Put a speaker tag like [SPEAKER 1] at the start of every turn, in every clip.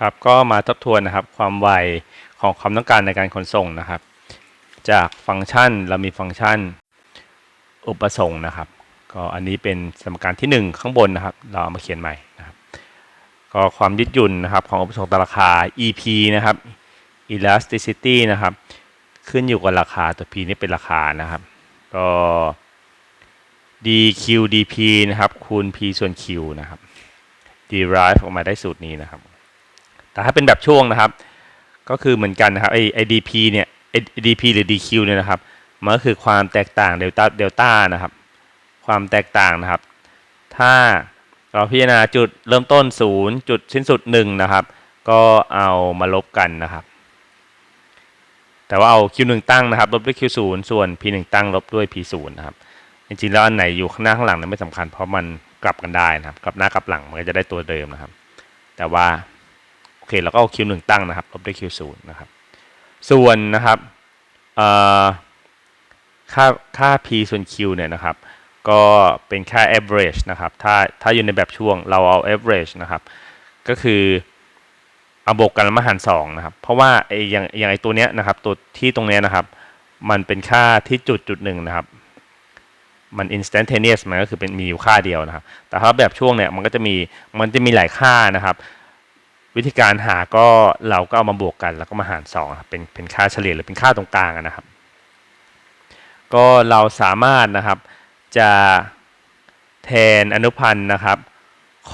[SPEAKER 1] ครับก็มาทบทวนนะครับความไวของความต้องการในการขนส่งนะครับ จากฟังก์ชันเรามีฟังก์ชันอุปสงค์นะครับ ก็อันนี้เป็นสมการที่ 1 ข้างบนนะครับ เราเอามาเขียนใหม่นะครับ ก็ความยืดหยุ่นนะครับของอุปสงค์ต่อราคา EP นะครับ elasticity นะครับ ขึ้นอยู่กับราคาตัว P นี่เป็นราคานะครับ ก็ dq dp นะครับคูณ p ส่วน q นะครับ derive ออกมาได้สูตรนี้นะครับ แต่ถ้าเป็นแบบช่วงนะครับ ก็คือเหมือนกันนะครับไอไอ dp เนี่ยไอ dp หรือ dq เนี่ยนะครับมันก็คือความแตกต่างเดลต้าเดลต้านะครับ ความแตกต่างนะครับ ถ้าเราพิจารณาจุดเริ่มต้น 0 จุดสิ้นสุด1นะครับ ก็เอามาลบกันนะครับ แต่ว่าเอา q1 ตั้งนะครับ ลบด้วย q0 ส่วน p1 ตั้งลบด้วย p0 นะครับ จริงๆแล้วอันไหนอยู่ข้างหน้าข้างหลังนั้นไม่สำคัญเพราะมันกลับกันได้นะครับ กลับหน้ากลับหลังมันก็จะได้ตัวเดิมนะครับ แต่ว่า อเคเราก็เอา q1 ตั้งนะครับลบด้วย q0 นะครับ ส่วนนะครับค่าค่า p ส่วน q เนี่ยนะครับ ก็เป็นค่า average นะครับ ถ้าถ้าอยู่ในแบบช่วงเราเอา average นะครับ ก็คือเอาบวกกันแล้วมาหารสองนะครับ เพราะว่าไอ้อย่างอย่างไอ้ตัวเนี้ยนะครับตัวที่ตรงเนี้ยนะครับ มันเป็นค่าที่จุดจุดหนึ่งนะครับมัน instantaneous มันก็คือเป็นมีอยู่ค่าเดียวนะครับ แต่ถ้าแบบช่วงเนี่ยมันก็จะมีมันจะมีหลายค่านะครับ วิธีการหาก็เราก็เอามาบวกกัน แล้วก็มาหารสองครับเป็นเป็นค่าเฉลี่ยหรือเป็นค่าตรงกลางนะครับ ก็เราสามารถนะครับจะแทนอนุพันธ์นะครับ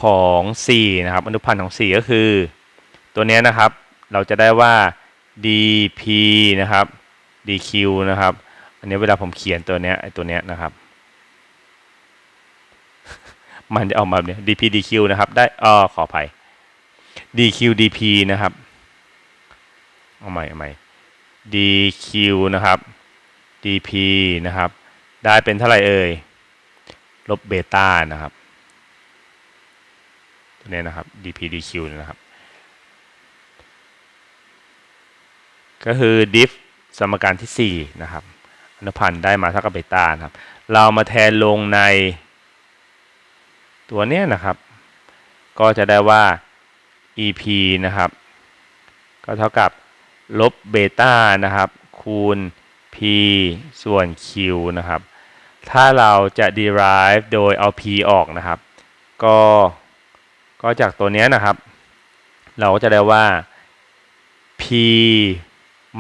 [SPEAKER 1] ของ c นะครับอนุพันธ์ของ c ก็คือ ตัวเนี้ยนะครับเราจะได้ว่า dp นะครับ dq นะครับ อันนี้เวลาผมเขียนตัวเนี้ยไอตัวเนี้ยนะครับ มันจะออกมาแบบเนี้ย dp dq นะครับได้อ๋อขออภัย dq dp นะครับ เอาใหม่เอาใหม่ dq นะครับ dp นะครับ ได้เป็นเท่าไหร่เอ่ย ลบเบต้านะครับตัวนี้นะครับ dp dq นะครับ ก็คือ diff สมการที่ 4 นะครับอนุพันธ์ได้มาเท่ากับเบต้านะครับ เรามาแทนลงในตัวเนี้ยนะครับ ก็จะได้ว่า EP นะครับ ก็เท่ากับลบเบต้านะครับ คูณ P ส่วน Q นะครับ ถ้าเราจะ derive โดยเอา P ออกนะครับ ก็ก็จากตัวนี้นะครับ เราก็จะได้ว่า P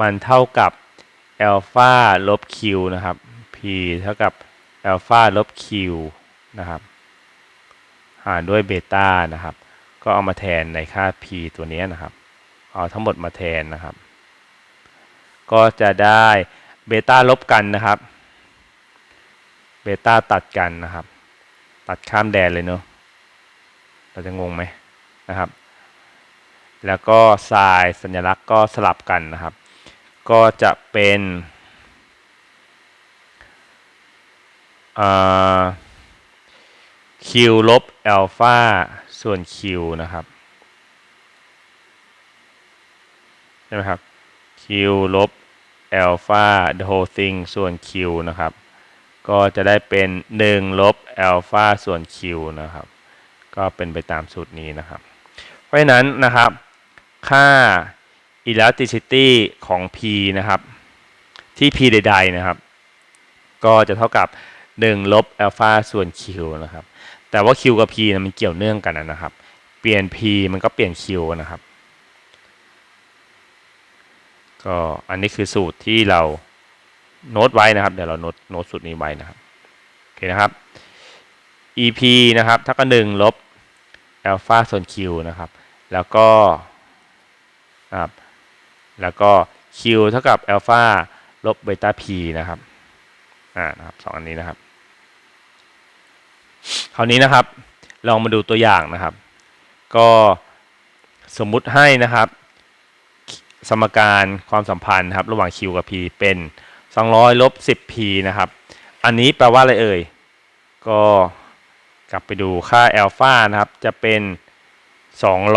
[SPEAKER 1] มันเท่ากับ alpha ลบ Q นะครับ P เท่ากับ alpha ลบ Q นะครับ หารด้วยเบต้านะครับ ก็เอามาแทนในค่า p ตัวนี้นะครับ เอาทั้งหมดมาแทนนะครับ ก็จะได้เบต้าลบกันนะครับ เบต้าตัดกันนะครับ ตัดข้ามแดนเลยเนอะเราจะงงไหมนะครับ แล้วก็ทรายสัญลักษณ์ก็สลับกันนะครับ ก็จะเป็นอ่า q ลบ alpha ส่วน q นะครับใช่ไหมครับ q ลบ alpha the whole thing ส่วน q นะครับ ก็จะได้เป็น 1 ลบ alpha ส่วน q นะครับ ก็เป็นไปตามสูตรนี้นะครับ เพราะฉะนั้นนะครับ ค่า elasticity ของ p นะครับ ที่ p ใด ๆ นะครับ ก็จะเท่ากับ 1 ลบ alpha ส่วน q นะครับ แต่ว่า q กับ p นะมันเกี่ยวเนื่องกันนะครับ เปลี่ยน p มันก็เปลี่ยน q นะครับ ก็อันนี้คือสูตรที่เราโน้ตไว้นะครับ เดี๋ยวเราโน้ตโน้ตสูตรนี้ไว้นะครับ โอเคนะครับ ep นะครับเท่ากับ1ลบ alpha ส่วน q นะครับ แล้วก็นะครับแล้วก็ q เท่ากับ alpha ลบ beta p นะครับ อ่า นะครับสองอันนี้นะครับ คราวนี้นะครับ ลองมาดูตัวอย่างนะครับ ก็สมมุติให้นะครับ สมการความสัมพันธ์ครับระหว่าง q กับ p เป็น 200ลบ 10p นะครับ อันนี้แปลว่าอะไรเอ่ย ก็กลับไปดูค่าอัลฟานะครับ จะเป็น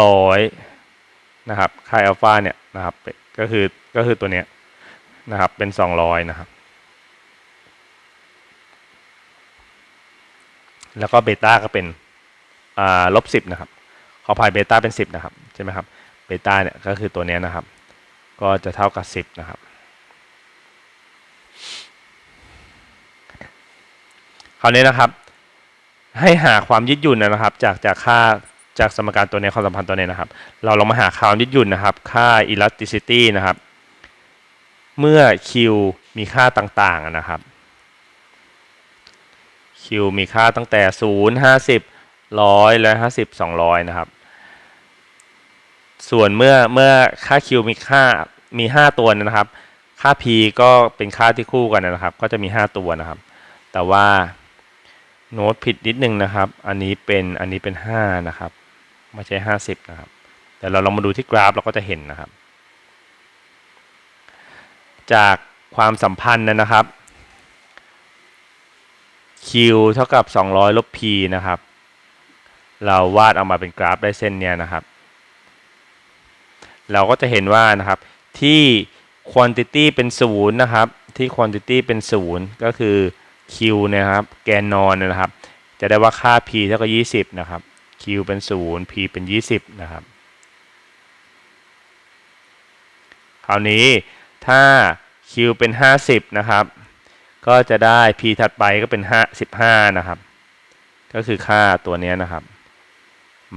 [SPEAKER 1] 200 นะครับ ค่าอัลฟาเนี่ยนะครับ ก็คือ ก็คือตัวเนี้ยนะครับ เป็น 200 นะครับ แล้วก็เบต้าก็เป็นอ่าลบนะครับขอพายเบต้าเป็น 10 นะครับ ใช่ไหมครับเบต้าเนี่ยก็คือตัวนี้นะครับ ก็จะเท่ากับ 10 นะครับคราวนี้นะครับ ให้หาความยืดหยุ่นนะครับ จากจากค่าจากสมการตัวนี้ความสัมพันธ์ตัวนี้นะครับ เราลองมาหาความยืดหยุ่นนะครับ ค่า elasticity นะครับ เมื่อ q มีค่าต่างๆนะครับ q มีค่าตั้งแต่ 0 50 100 และ 50 200 นะครับ ส่วนเมื่อเมื่อค่า q มีค่ามี 5 ตัวนะครับ ค่า p ก็เป็นค่าที่คู่กันนะครับ ก็จะมี 5 ตัวนะครับ แต่ว่าโน้ตผิดนิดนึงนะครับ อันนี้เป็นอันนี้เป็น 5 นะครับ ไม่ใช่ 50 นะครับ แต่เราลองมาดูที่กราฟเราก็จะเห็นนะครับ จากความสัมพันธ์นะครับ q เท่ากับ 200 ลบ p นะครับ เราวาดออกมาเป็นกราฟได้เส้นเนี้ยนะครับ เราก็จะเห็นว่านะครับที่ quantity เป็น0นะครับที่ quantity เป็น 0 ก็คือ q เนะครับแกนนอนนะครับ จะได้ว่าค่า p เท่ากับ 20 นะครับ q เป็น 0 p เป็น 20 นะครับ คราวนี้ถ้า q เป็น 50 นะครับ ก็จะได้ p ถัดไปก็เป็น5 15 นะครับ ก็คือค่าตัวนี้นะครับ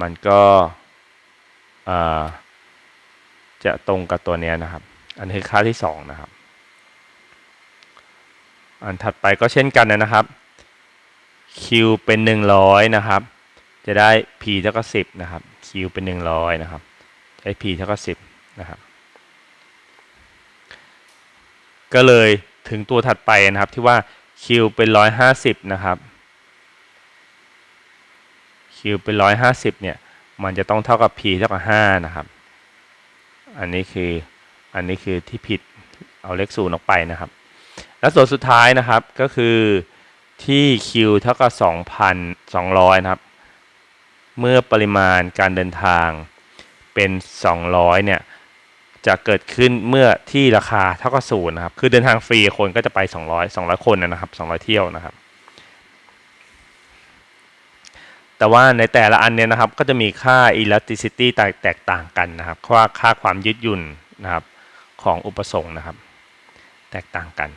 [SPEAKER 1] มันก็จะตรงกับตัวนี้นะครับ อันนี้คือค่าที่ 2 นะครับ อันถัดไปก็เช่นกันนะครับ q เป็น 100 นะครับ จะได้ p เท่ากับ10 นะครับ q เป็น 100 นะครับได้ p เท่ากับ10 นะครับ ก็เลย ถึงตัวถัดไปนะครับที่ว่า q เป็น150นะครับ q เป็น150เนี่ยมันจะต้องเท่ากับ p เท่ากับ5นะครับ อันนี้คืออันนี้คือที่ผิดเอาเลขศูนย์ออกไปนะครับ และส่วนสุดท้ายนะครับก็คือที่ q เท่ากับ2,200นะครับ เมื่อปริมาณการเดินทางเป็น 200เนี่ย จะเกิดขึ้นเมื่อที่ราคาเท่ากับศูนย์นะครับ คือเดินทางฟรีคนก็จะไป 200 200 คนนะครับ 200 เที่ยวนะครับ แต่ว่าในแต่ละอันเนี่ยนะครับก็จะมีค่า elasticity แตกต่างกันนะครับค่าค่าความยืดหยุ่นนะครับของอุปสงค์นะครับ แตกต่างกัน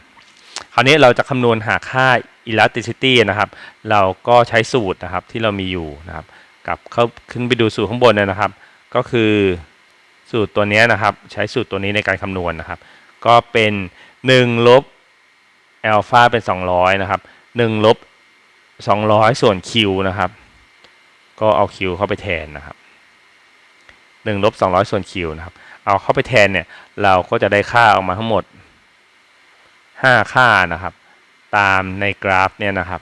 [SPEAKER 1] คราวนี้เราจะคำนวณหาค่า elasticity นะครับ เราก็ใช้สูตรนะครับที่เรามีอยู่นะครับ กับเข้าขึ้นไปดูสูตรข้างบนนะครับ ก็คือ สูตรตัวนี้นะครับ ใช้สูตรตัวนี้ในการคำนวณนะครับ ก็เป็น1ลบอัลฟาเป็น 200 นะครับ1ลบ200 ส่วน q นะครับ ก็เอา q เข้าไปแทนนะครับ1ลบ200 ส่วน q นะครับ เอาเข้าไปแทนเนี่ย เราก็จะได้ค่าออกมาทั้งหมด 5 ค่านะครับ ตามในกราฟเนี่ยนะครับ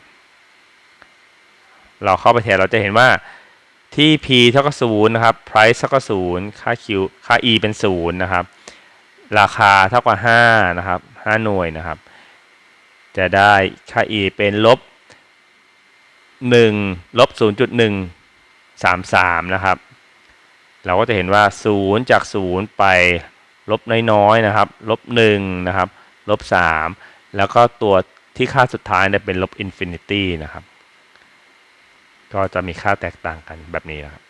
[SPEAKER 1] เราเข้าไปแทนเราจะเห็นว่า ที่ p เท่ากับ0นะครับ price เท่ากับ0ค่า q ค่า e เป็น0นะครับ ราคาเท่ากับ5นะครับ5หน่วยนะครับ จะได้ค่า e เป็นลบ1ลบ0.133 นะครับ เราก็จะเห็นว่า 0 จาก 0 ไปลบน้อยๆนะครับ ลบ1นะครับ ลบ 3 แล้วก็ตัวที่ค่าสุดท้ายเนี่ยเป็นลบอินฟินิตี้นะครับ ก็จะมีค่าแตกต่างกันแบบนี้นะครับ